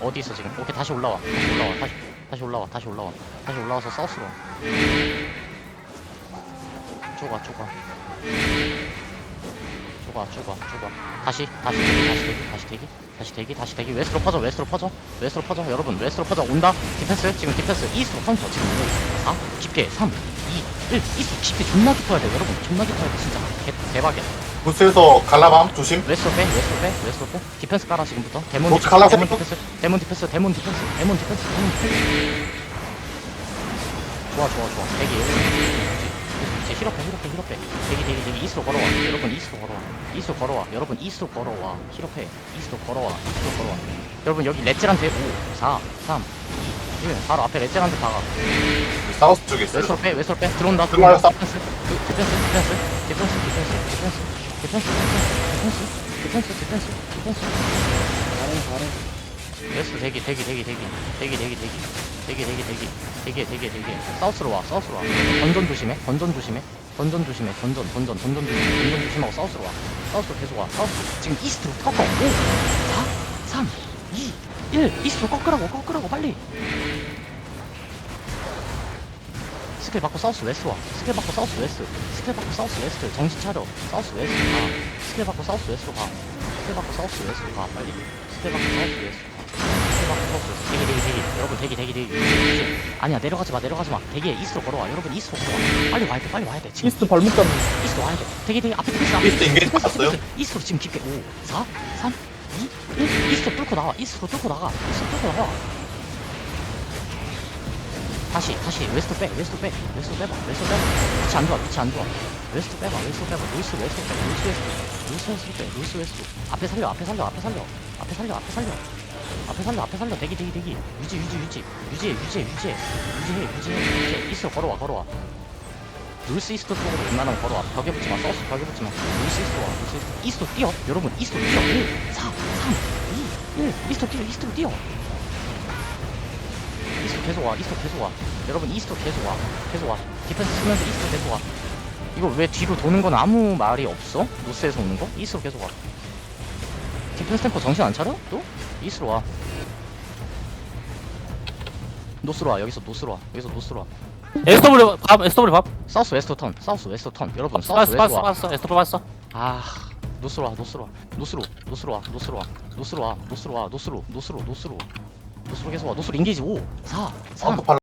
어디 있어 지금? 오케이 다시 올라와. 다시 올라와. 다시 다시 올라와. 다시 올라와. 다시 올라와서 사우스로. 와. 쪼가 쪼가 쪼가 쪼가 쪼가 다시 다시 대기 다시 대기 다시 대기. 다시 대기 다시 대기. 웨스트로 퍼져 웨스트로 퍼져. 웨스트로 퍼져 여러분. 웨스트로 퍼져. 온다. 디펜스 지금 디펜스. 이스트로 카운터 지금. 4 깊게. 3 2 1 이스트 깊게 존나 깊어야 돼 여러분. 존나 깊어야 돼 진짜. 개, 대박이야 부스에서 갈라밤 조심. 웨스트로 빼 웨스트로 빼 웨스트로 빼 디펜스 깔아 지금부터. 데몬 뭐, 디펜스 데몬 또? 디펜스 데몬 디펜스 데몬 디펜스 데몬 디펜스 데몬 디펜스. 좋아 좋아 좋아. 대기. 이제 힐업해 힐업해 힐업해 대기 대기 대기. 이스로 걸어와. 여러분 이스로 걸어와. 이스로 걸어와. 여러분 이스로 걸어와. 힐업해 이스로 걸어와. 이스로 걸어와. 여러분 여기 레츠한테 5 4 3 2 1 바로 앞에 레츠한테 다가. 사우스 쪽에 있어요. 웨스트로 빼 웨스트로 빼. 들어온다. 들어와요, 들어온다 쌉. 디펜스 그, 디펜스 디펜스 디펜스 디펜스 디펜스 디펜스 디펜스 디펜스 디펜스 디펜스 잘해 잘해 웨스트 대기 대기 대기 대기 대기 대기 대기 대기 대기 대기 대기 대기 대기 사우스로 와 사우스로 와 던전 조심해 던전 조심해 던전 조심해 던전 던전 던전 조심해 던전 조심하고 사우스로 와 사우스로 계속 와 사우스 지금 이스트로 꺾어 5 4 3 2 1 이스트로 꺾으라고 꺾으라고 빨리 스킬 받고 사우스 웨스트 와. 스킬 받고 사우스 웨스트. 스킬 받고 사우스 웨스트. 정신 차려. 사우스 웨스트 가. 스킬 받고 사우스 웨스트로 가. 스킬 받고 사우스 웨스트로 가. 빨리. 스킬 받고 사우스 웨스트 스킬 받고 사우스 웨스트. 대기 대기 대기. 여러분 대기 대기 대기. 아니야 내려가지 마 내려가지 마. 대기에 이스트로 걸어와. 여러분 이스트로 걸어와. 빨리 와야 돼 빨리 와야 돼. 지금 이스트 발목 잡는 이스트로 와야 돼. 대기 대기. 앞에 디펜스 앞에 이스트 인게이지? 디펜스. 이스트로 지금 깊게. 5 4 3 2 1 이스트로 뚫고 나와. 이스트로 뚫고 나가. 이스트로 뚫고 나와 다시 다시. 웨스트 빼 웨스트 빼. 웨스트 빼봐 웨스트 빼봐. 위치 안 좋아 위치 안 좋아 웨스트 빼봐 웨스트 빼봐. 루이스 웨스트 빼 루이스 웨스트 루이스 웨스트 빼 루이스 웨스트 앞에 살려 앞에 살려 앞에 살려. 앞에 살려 앞에 살려. 앞에 살려 앞에 살려. 대기 대기 대기. 유지 유지 유지. 유지해 유지해 유지해 유지해 유지해 유지해. 이스트로 걸어와 걸어와. 루이스 이스트 쪽으로 웬만하면 걸어와. 벽에 붙지마. 서스 벽에 붙지마. 루이스 이스트로 와 루이스 이스트. 뛰어. 여러분 이스트로 뛰어. 1 4 3 2 1 이스트로 뛰어 이스트로 뛰어. 이스트 계속 와. 이스트 계속 와. 여러분 이스트 계속 와. 계속 와. 디펜스 쓰면서 이스트 계속 와. 이거 왜 뒤로 도는 건 아무 말이 없어? 노스에서 오는 거? 이스트로 계속 와. 디펜스 템포 정신 안 차려? 또? 이스트로 와. 노스로 와. 여기서 노스로 와. 여기서 노스로 와. SW 밥 SW 밥. 사우스 웨스트 턴. 사우스 웨스트 턴. 여러분 사우스 봤어 와. 봤어. SW 봤어. 아 노스로 와 노스로 와. 노스로 노스로 와. 노스로 와. 노스로 와 노스로 와. 노스로 노스로 노스로 노스로 계속 와. 노스로 인게이지 5 4 3 사우스 팔